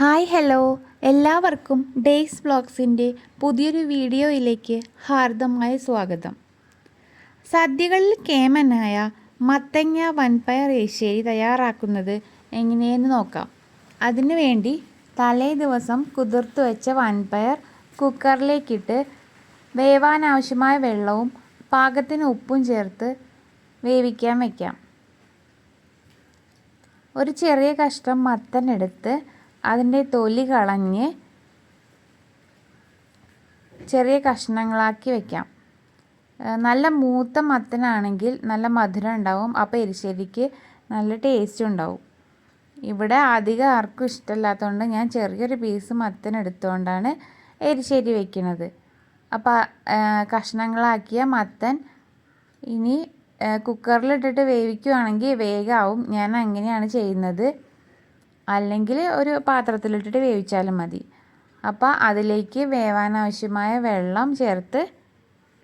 Hi hello. എല്ലാവർക്കും days ബ്ലോഗ്സിന്റെ പുതിയൊരു വീഡിയോയിലേക്ക് ഹാർദമായ സ്വാഗതം. സദ്യകളിൽ കേമനായ മത്തങ്ങ വൻപയർ ഏശ്ശേരി തയ്യാറാക്കുന്നത് എങ്ങനെയെന്ന് നോക്കാം. അതിനു വേണ്ടി തലേ ദിവസം കുതിർത്തു വെച്ച വൻപയർ കുക്കറിലേക്കിട്ട് വേവാനാവശ്യമായ വെള്ളവും പാകത്തിന് ഉപ്പും ചേർത്ത് വേവിക്കാൻ വയ്ക്കാം ഒരു ചെറിയ കഷ്ണം മത്തൻ എടുത്ത് അതിന്റെ തൊലി കളഞ്ഞ് ചെറിയ കഷ്ണങ്ങളാക്കി വെക്കാം. നല്ല മൂത്ത മത്തനാണെങ്കിൽ നല്ല മധുരം ഉണ്ടാവും. അപ്പോൾ എരിശ്ശേരിക്ക് നല്ല ടേസ്റ്റ് ഉണ്ടാവും. ഇവിടെ അധികം ആർക്കും ഇഷ്ടമില്ലാത്തതുകൊണ്ട് ഞാൻ ചെറിയൊരു പീസ് മത്തൻ എടുത്തുകൊണ്ടാണ് എരിശ്ശേരി വെക്കുന്നത്. അപ്പോൾ കഷ്ണങ്ങളാക്കിയ മത്തൻ ഇനി കുക്കറിലിട്ടിട്ട് വേവിക്കുകയാണെങ്കിൽ വേഗമാവും ഞാൻ അങ്ങനെയാണ് ചെയ്യുന്നത്. അല്ലെങ്കിൽ ഒരു പാത്രത്തിലിട്ടിട്ട് വേവിച്ചാലും മതി. അപ്പോൾ അതിലേക്ക് വേവാൻ ആവശ്യമായ വെള്ളം ചേർത്ത്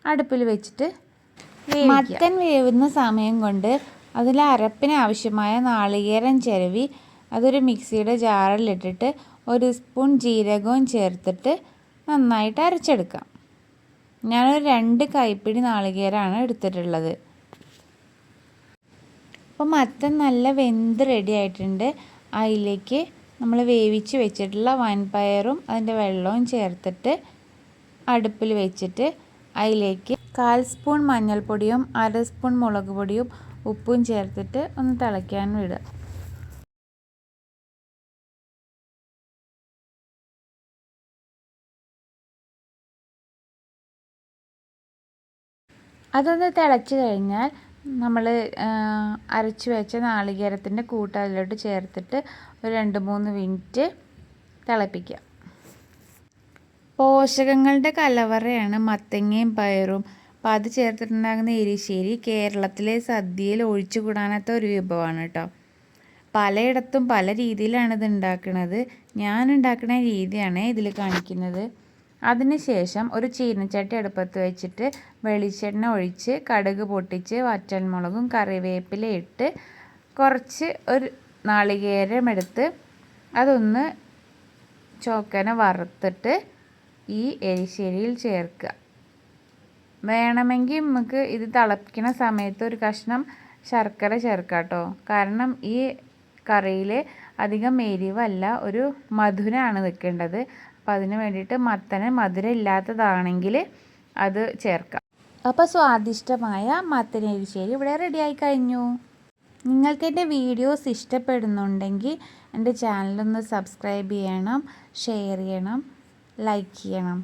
അടുപ്പിൽ വെച്ചിട്ട് മത്തൻ വേവുന്ന സമയം കൊണ്ട് അതിൽ അരപ്പിന് ആവശ്യമായ നാളികേരം ചിരവി അതൊരു മിക്സിയുടെ ജാറിലിട്ടിട്ട് ഒരു സ്പൂൺ ജീരകവും ചേർത്തിട്ട് നന്നായിട്ട് അരച്ചെടുക്കാം. ഞാനൊരു രണ്ട് കൈപ്പിടി നാളികേരമാണ് എടുത്തിട്ടുള്ളത്. അപ്പോൾ മത്തൻ നല്ല വെന്ത് റെഡി ആയിട്ടുണ്ട്. അതിലേക്ക് നമ്മൾ വേവിച്ച് വെച്ചിട്ടുള്ള വൻപയറും അതിന്റെ വെള്ളവും ചേർത്തിട്ട് അടുപ്പിൽ വെച്ചിട്ട് അതിലേക്ക് കാൽ സ്പൂൺ മഞ്ഞൾപ്പൊടിയും അര സ്പൂൺ മുളക് പൊടിയും ഉപ്പും ചേർത്തിട്ട് ഒന്ന് തിളയ്ക്കാൻ വിടുക. അതൊന്ന് തിളച്ചു കഴിഞ്ഞാൽ നമ്മൾ അരച്ച് വെച്ച നാളികേരത്തിന്റെ കൂട്ട് ചേർത്തിട്ട് ഒരു രണ്ട് മൂന്ന് മിനിറ്റ് തിളപ്പിക്കുക പോഷകങ്ങളുടെ കലവറയാണ് മത്തങ്ങയും പയറും. അപ്പോൾ അത് ചേർത്തിട്ടുണ്ടാകുന്ന എരിശ്ശേരി കേരളത്തിലെ സദ്യയിൽ ഒഴിച്ചുകൂടാനാത്ത ഒരു വിഭവമാണ് കേട്ടോ. പലയിടത്തും പല രീതിയിലാണ് ഇത് ഉണ്ടാക്കുന്നത് ഞാൻ ഉണ്ടാക്കുന്ന രീതിയാണ് ഇതിൽ കാണിക്കുന്നത്. അതിനുശേഷം ഒരു ചീനച്ചട്ടി അടുപ്പത്ത് വെച്ചിട്ട് വെളിച്ചെണ്ണ ഒഴിച്ച് കടുക് പൊട്ടിച്ച് വറ്റൽമുളകും കറിവേപ്പില ഇട്ട് കുറച്ച് ഒരു നാളികേരം എടുത്ത് അതൊന്ന് ചോക്കന വറുത്തിട്ട് ഈ എരിശ്ശേരിയിൽ ചേർക്കുക. വേണമെങ്കിൽ നമുക്ക് ഇത് തിളപ്പിക്കുന്ന സമയത്ത് ഒരു കഷ്ണം ശർക്കര ചേർക്കാം കേട്ടോ കാരണം ഈ കറിയിൽ അധികം എരിവല്ല ഒരു മധുരമാണ് വെക്കേണ്ടത് അപ്പം അതിന് വേണ്ടിയിട്ട് മത്തന് മധുരം ഇല്ലാത്തതാണെങ്കിൽ അത് ചേർക്കാം. അപ്പോൾ സ്വാദിഷ്ടമായ മത്തൻ എരിശ്ശേരി ഇവിടെ റെഡിയായി കഴിഞ്ഞു. നിങ്ങൾക്ക് എന്റെ വീഡിയോസ് ഇഷ്ടപ്പെടുന്നുണ്ടെങ്കിൽ എന്റെ ചാനലൊന്ന് സബ്സ്ക്രൈബ് ചെയ്യണം ഷെയർ ചെയ്യണം ലൈക്ക് ചെയ്യണം.